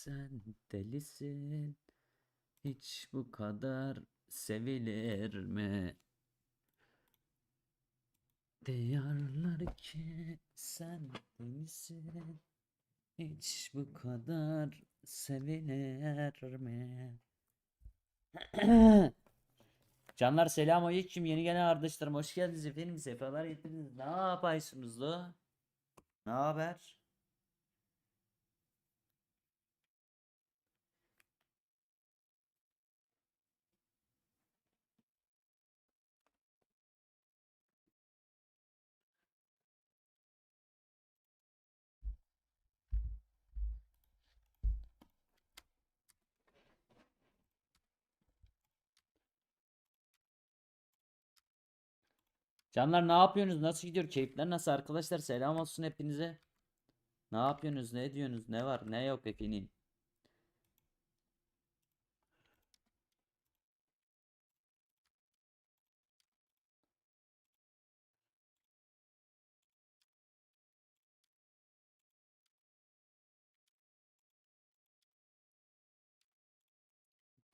Sen delisin. Hiç bu kadar sevilir mi? Diyorlar ki sen delisin. Hiç bu kadar sevilir mi? Canlar selamünaleyküm. Yeni gelen arkadaşlarım hoş geldiniz efendim. Sefalar getirdiniz. Ne yapıyorsunuz da? Ne haber? Canlar ne yapıyorsunuz? Nasıl gidiyor? Keyifler nasıl arkadaşlar? Selam olsun hepinize. Ne yapıyorsunuz? Ne diyorsunuz? Ne var? Ne yok efendim?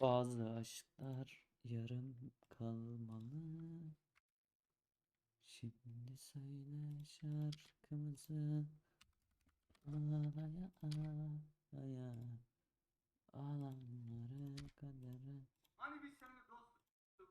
Bazı aşklar yarım kalmalı. Şimdi söyle şarkımızı Ağlaya ağlaya Ağlanları kadere Hani biz seninle dostluk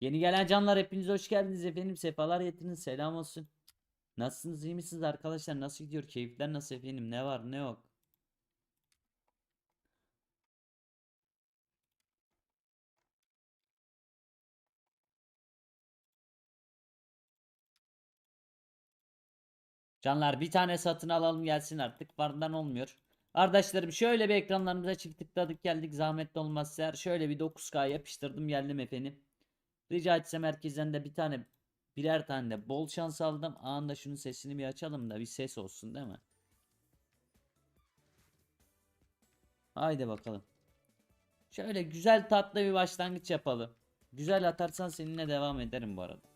Yeni gelen canlar hepiniz hoş geldiniz efendim. Sefalar getirdiniz. Selam olsun. Nasılsınız? iyi misiniz arkadaşlar? Nasıl gidiyor? Keyifler nasıl efendim? Ne var ne yok? Canlar bir tane satın alalım gelsin artık. Vardan olmuyor. Arkadaşlarım şöyle bir ekranlarımıza çift tıkladık geldik. Zahmetli olmazsa eğer şöyle bir 9K yapıştırdım geldim efendim. Rica etsem herkesten de bir tane birer tane de bol şans aldım. Anında şunun sesini bir açalım da bir ses olsun değil mi? Haydi bakalım. Şöyle güzel tatlı bir başlangıç yapalım. Güzel atarsan seninle devam ederim bu arada.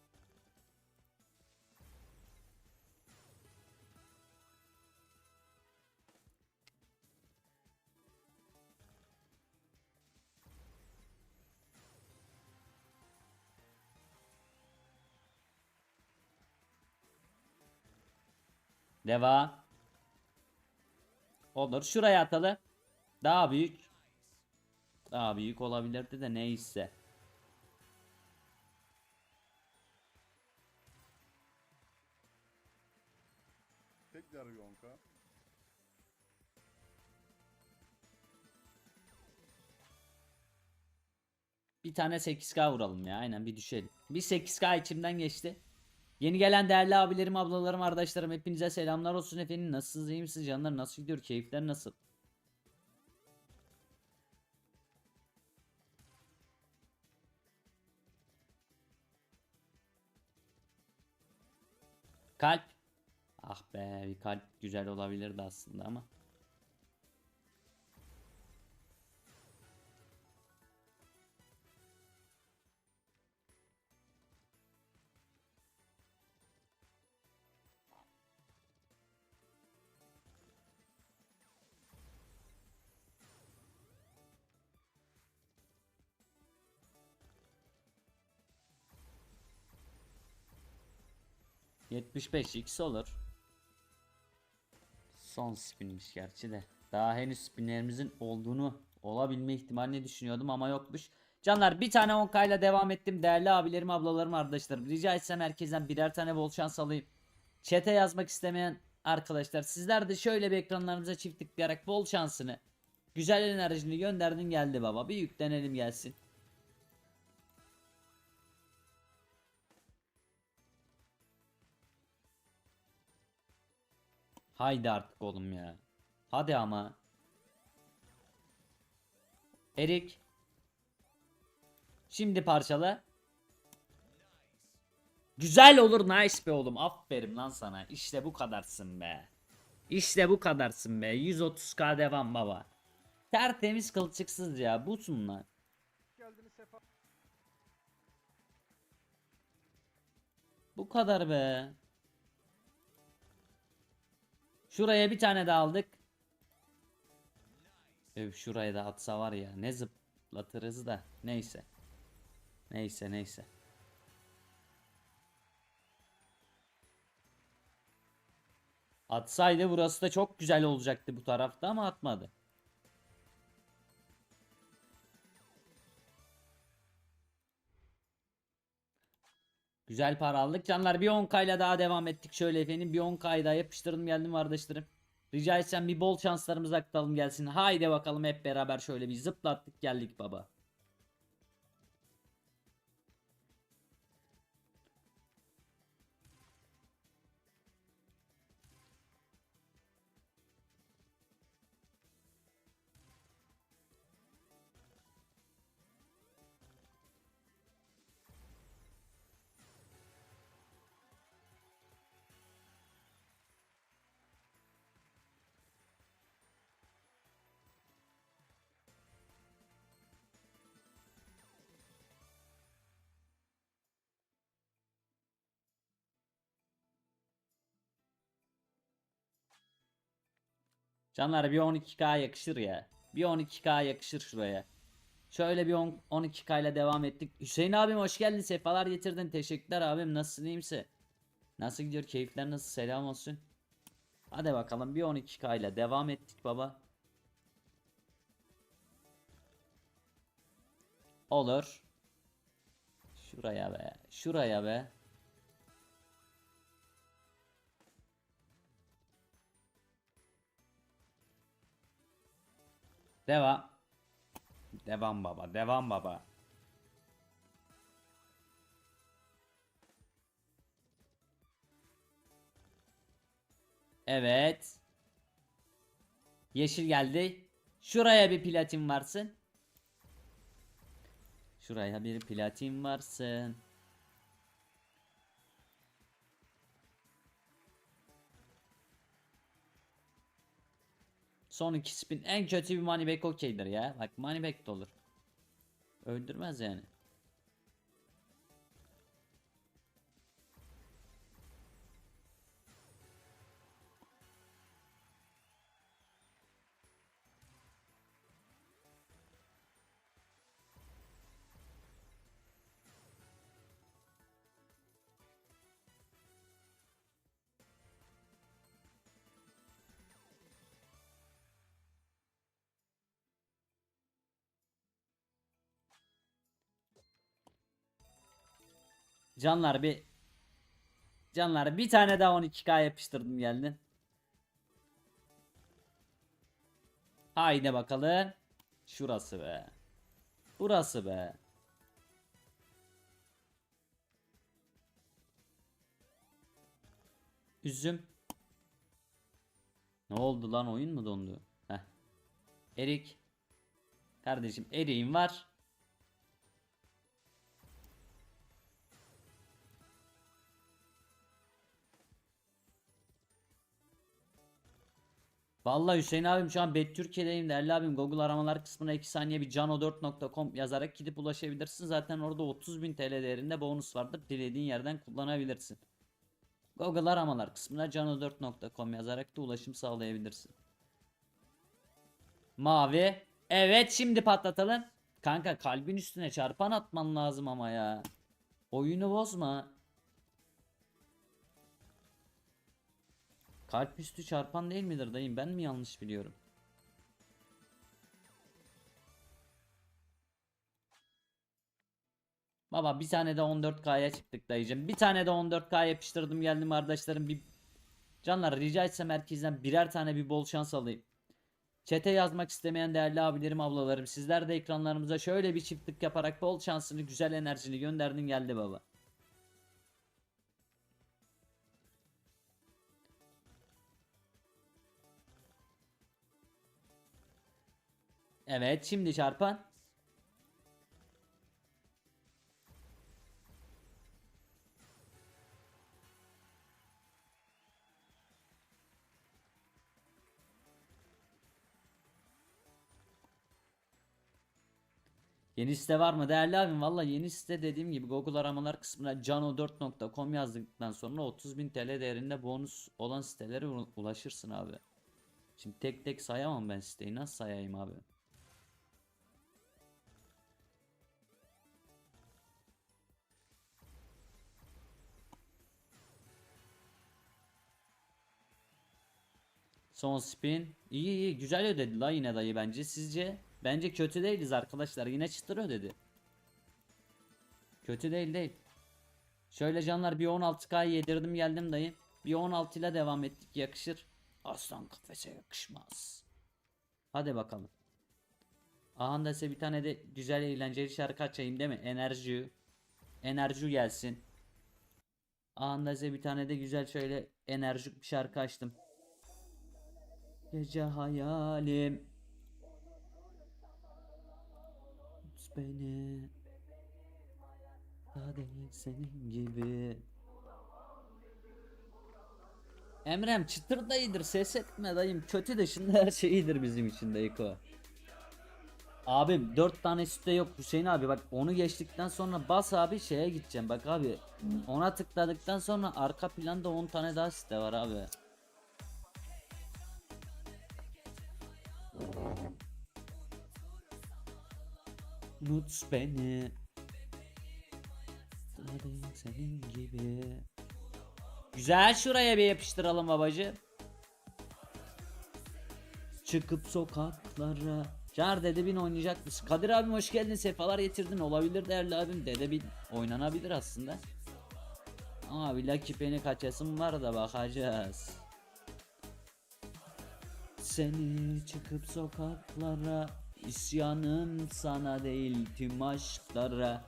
Devam. Olur. Şuraya atalım. Daha büyük. Daha büyük olabilirdi de neyse. Tekrar yonka. Bir tane 8K vuralım ya. Aynen bir düşelim. Bir 8K içimden geçti. Yeni gelen değerli abilerim, ablalarım, arkadaşlarım hepinize selamlar olsun efendim. Nasılsınız, iyi misiniz canlar? Nasıl gidiyor? Keyifler nasıl? Kalp. Ah be bir kalp güzel olabilirdi aslında ama. ...75 x olur. Son spinmiş gerçi de. Daha henüz spinlerimizin olduğunu olabilme ihtimalini düşünüyordum ama yokmuş. Canlar bir tane 10k ile devam ettim. Değerli abilerim, ablalarım, arkadaşlarım. Rica etsem herkesten birer tane bol şans alayım. Chat'e yazmak istemeyen arkadaşlar sizler de şöyle bir ekranlarınıza çift tıklayarak bol şansını Güzel enerjini gönderdin geldi baba. Bir yüklenelim gelsin. Haydi artık oğlum ya. Hadi ama. Erik. Şimdi parçala. Güzel olur nice be oğlum. Aferin lan sana. İşte bu kadarsın be. İşte bu kadarsın be. 130k devam baba. Tertemiz kılçıksız ya. Busun lan. Bu kadar be. Şuraya bir tane daha aldık. Öf şuraya da atsa var ya ne zıplatırız da neyse. Neyse neyse. Atsaydı burası da çok güzel olacaktı bu tarafta ama atmadı. Güzel para aldık. Canlar bir 10k ile daha devam ettik. Şöyle efendim bir 10k daha yapıştırdım geldim kardeşlerim. Rica etsem bir bol şanslarımızı aktaralım gelsin. Haydi bakalım hep beraber şöyle bir zıplattık geldik baba. Canlar bir 12k yakışır ya. Bir 12k yakışır şuraya. Şöyle bir 10 12k ile devam ettik. Hüseyin abim hoş geldin. Sefalar getirdin. Teşekkürler abim. Nasılsın iyi misin? Nasıl gidiyor? Keyifler nasıl? Selam olsun. Hadi bakalım bir 12k ile devam ettik baba. Olur. Şuraya be. Şuraya be. Devam. Devam baba. Devam baba. Evet. Yeşil geldi. Şuraya bir platin varsın. Şuraya bir platin varsın. Son iki spin en kötü bir money back okeydir ya. Bak money back de olur. Öldürmez yani. Canlar bir Canlar bir tane daha 12k yapıştırdım geldi. Haydi bakalım. Şurası be. Burası be. Üzüm. Ne oldu lan oyun mu dondu? Heh. Erik. Kardeşim eriğim var. Vallahi Hüseyin abim şu an Bet Türkiye'deyim değerli abim. Google aramalar kısmına 2 saniye bir cano4.com yazarak gidip ulaşabilirsin. Zaten orada 30.000 TL değerinde bonus vardır. Dilediğin yerden kullanabilirsin. Google aramalar kısmına cano4.com yazarak da ulaşım sağlayabilirsin. Mavi. Evet şimdi patlatalım. Kanka kalbin üstüne çarpan atman lazım ama ya. Oyunu bozma. Kalp üstü çarpan değil midir dayım? Ben mi yanlış biliyorum? Baba bir tane de 14K'ya çıktık dayıcım. Bir tane de 14K yapıştırdım geldim arkadaşlarım. Bir Canlar rica etsem herkesten birer tane bir bol şans alayım. Çete yazmak istemeyen değerli abilerim ablalarım sizler de ekranlarımıza şöyle bir çiftlik yaparak bol şansını güzel enerjini gönderdin geldi baba. Evet şimdi çarpan. Yeni site var mı? Değerli abim valla yeni site dediğim gibi Google aramalar kısmına cano4.com yazdıktan sonra 30.000 TL değerinde bonus olan sitelere ulaşırsın abi. Şimdi tek tek sayamam ben siteyi nasıl sayayım abi? Son spin. İyi iyi güzel ödedi la yine dayı bence. Sizce? Bence kötü değiliz arkadaşlar. Yine çıtır ödedi. Kötü değil değil. Şöyle canlar bir 16k yedirdim geldim dayı. Bir 16 ile devam ettik yakışır. Aslan kafese yakışmaz. Hadi bakalım. Aha da size bir tane de güzel eğlenceli şarkı açayım değil mi? Enerji. Enerji gelsin. Aha da size bir tane de güzel şöyle enerjik bir şarkı açtım. Gece hayalim. Tut beni. Daha değil senin gibi. Emrem çıtır da iyidir ses etme dayım. Kötü dışında her şey iyidir bizim için Dayıko Abim 4 tane site yok Hüseyin abi. Bak onu geçtikten sonra bas abi şeye gideceğim. Bak abi Ona tıkladıktan sonra arka planda 10 tane daha site var abi Unut beni. Tanıdığım senin gibi. Güzel şuraya bir yapıştıralım babacı Çıkıp sokaklara. Car dede bin oynayacak mısın? Kadir abim hoş geldin. Sefalar getirdin. Olabilir değerli abim. Dede bin oynanabilir aslında. Ama bir Penny kaçasım var da bakacağız. Seni çıkıp sokaklara isyanım sana değil tüm aşklara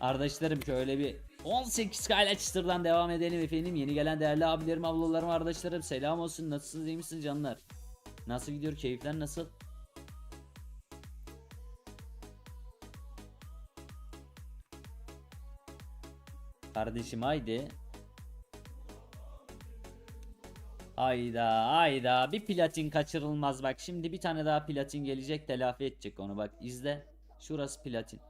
Kardeşlerim şöyle bir 18 kayla çıtırdan devam edelim efendim. Yeni gelen değerli abilerim, ablalarım, kardeşlerim selam olsun. Nasılsınız, iyi misiniz canlar? Nasıl gidiyor, keyifler nasıl? Kardeşim haydi. Hayda hayda. Bir platin kaçırılmaz. Bak şimdi bir tane daha platin gelecek. Telafi edecek onu. Bak izle. Şurası platin.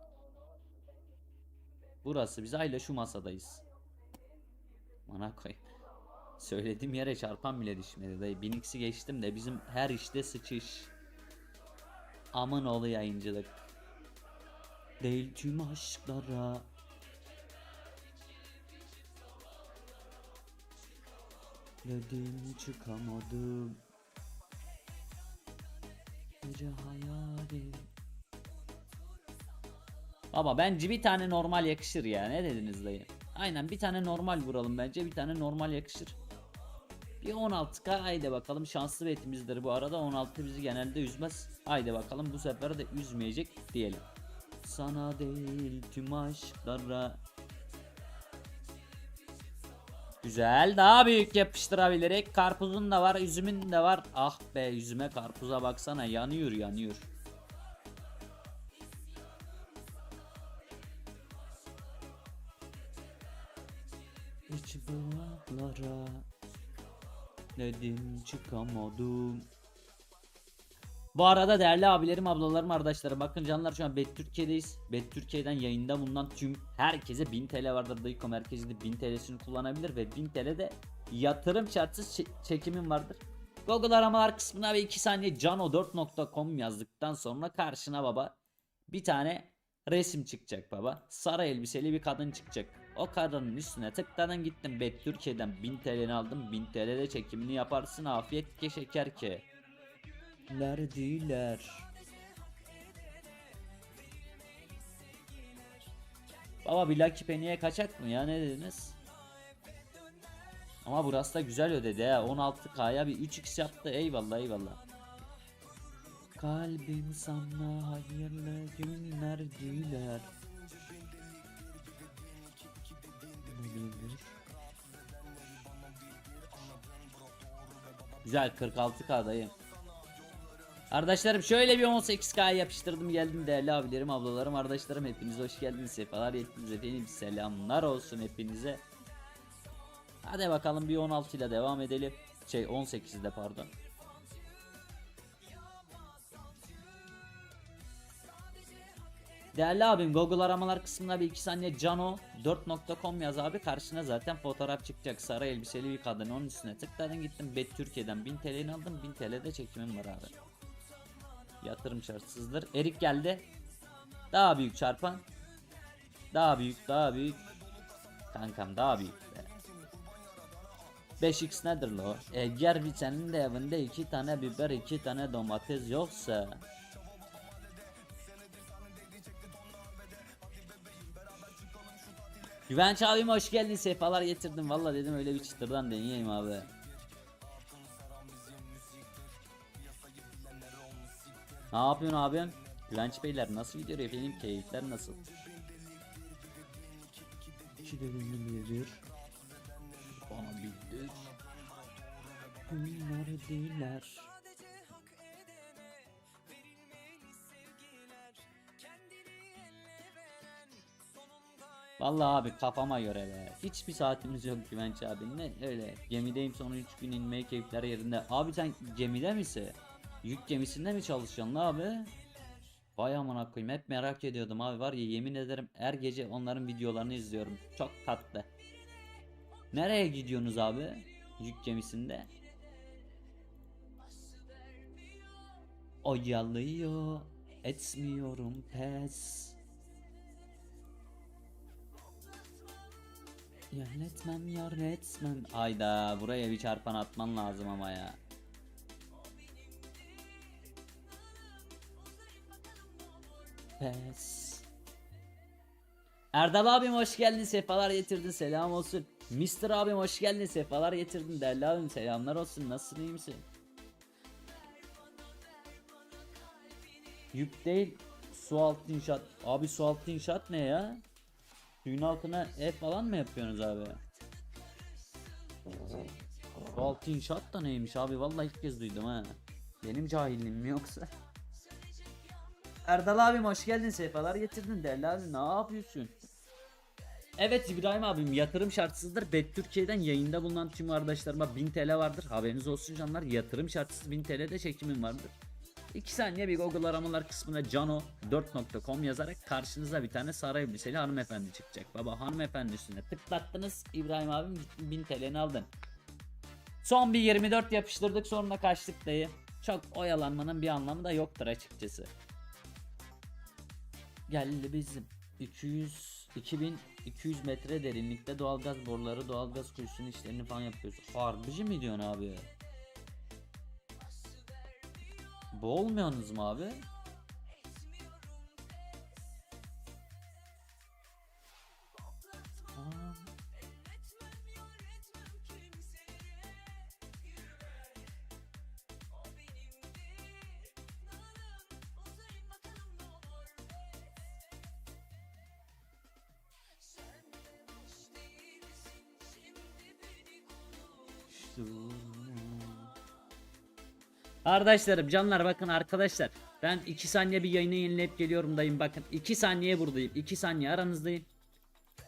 Burası biz ayla şu masadayız. Bana koy. Söylediğim yere çarpan bile düşmedi dayı. 1000x'i geçtim de bizim her işte sıçış. Amın oğlu yayıncılık. Değil tüm aşklara Dedim çıkamadım Gece hayali. Baba bence bir tane normal yakışır ya. Ne dediniz dayı? Aynen bir tane normal vuralım bence. Bir tane normal yakışır. Bir 16k haydi bakalım. Şanslı betimizdir bu arada. 16 bizi genelde üzmez. Haydi bakalım bu sefer de üzmeyecek diyelim. Sana değil tüm aşklara Güzel. Daha büyük yapıştırabilerek. Karpuzun da var, üzümün de var. Ah be yüzüme karpuza baksana yanıyor yanıyor. Hiç bıraklara dedim çıkamadım. Bu arada değerli abilerim, ablalarım, arkadaşlarım bakın canlar şu an Bet Türkiye'deyiz. Bet Türkiye'den yayında bulunan tüm herkese 1000 TL vardır. Dayıko merkezinde 1000 TL'sini kullanabilir ve 1000 TL de yatırım şartsız çe- çekimim vardır. Google aramalar kısmına ve 2 saniye cano4.com yazdıktan sonra karşına baba bir tane resim çıkacak baba. Sarı elbiseli bir kadın çıkacak. O kadının üstüne tıkladan gittim Bet Türkiye'den 1000 TL'ni aldım. 1000 TL'de çekimini yaparsın afiyet ke şeker ke. Nerdiler? Baba bir Lucky Penny'e kaçak mı ya ne dediniz? Ama burası da güzel ödedi ha 16k'ya bir 3x yaptı eyvallah eyvallah. Kalbim sana hayırlı günler diler. Güzel 46K'dayım. Arkadaşlarım şöyle bir 18K yapıştırdım geldim değerli abilerim ablalarım arkadaşlarım hepiniz hoş geldiniz sefalar ettiniz efendim selamlar olsun hepinize. Hadi bakalım bir 16 ile devam edelim. Şey 18'de pardon. Değerli abim Google aramalar kısmına bir iki saniye cano4.com yaz abi karşına zaten fotoğraf çıkacak sarı elbiseli bir kadın onun üstüne tıkladın gittim Bet Türkiye'den 1000 TL'ni aldım 1000 TL'de çekimim var abi. Yatırım şartsızdır. Erik geldi. Daha büyük çarpan. Daha büyük daha büyük. Kankam daha büyük be. 5x nedir lo? Eğer bir senin de evinde iki tane biber iki tane domates yoksa Güvenç abim hoş geldin sefalar getirdim valla dedim öyle bir çıtırdan deneyeyim abi Ne yapıyorsun abim? Güvenç beyler nasıl gidiyor efendim keyifler nasıl? İki dedim bir Bana bildir Bunlar değiller Vallahi abi kafama göre be. Hiçbir saatimiz yok Güvenç abi. Ne öyle gemideyim sonra 3 gün inmeye keyifler yerinde. Abi sen gemide misin? Yük gemisinde mi çalışıyorsun la abi? Vay amına koyayım hep merak ediyordum abi var ya yemin ederim her gece onların videolarını izliyorum. Çok tatlı. Nereye gidiyorsunuz abi? Yük gemisinde. Oyalıyor etmiyorum pes. Yönetmem yönetmem. Ayda buraya bir çarpan atman lazım ama ya. Pes. Erdal abim hoş geldin sefalar getirdin selam olsun. Mr. abim hoş geldin sefalar getirdin değerli abim selamlar olsun nasılsın iyi misin? Yük değil su altı inşaat. Abi su altı inşaat ne ya? Suyun altına ev falan mı yapıyorsunuz abi? Su altı inşaat da neymiş abi vallahi ilk kez duydum ha. Benim cahilliğim mi yoksa? Erdal abim hoş geldin sefalar getirdin değerli abi ne yapıyorsun? Evet İbrahim abim yatırım şartsızdır. Bet Türkiye'den yayında bulunan tüm arkadaşlarıma 1000 TL vardır. Haberiniz olsun canlar. Yatırım şartsız 1000 TL'de çekimim vardır. 2 saniye bir Google aramalar kısmına cano4.com yazarak karşınıza bir tane sarı elbiseli hanımefendi çıkacak. Baba hanımefendi üstüne tıklattınız İbrahim abim gittin 1000 TL'ni aldın. Son bir 24 yapıştırdık sonra kaçtık dayı. Çok oyalanmanın bir anlamı da yoktur açıkçası. Geldi bizim 200 2200 metre derinlikte doğalgaz boruları, doğalgaz kuyusunun işlerini falan yapıyoruz. Harbici mi diyorsun abi? Boğulmuyorsunuz mu abi? Arkadaşlarım canlar bakın arkadaşlar. Ben 2 saniye bir yayını yenileyip geliyorum dayım. Bakın 2 saniye buradayım. 2 saniye aranızdayım.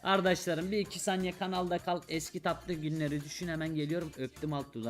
Arkadaşlarım bir 2 saniye kanalda kal. Eski tatlı günleri düşün hemen geliyorum. Öptüm alt dudağını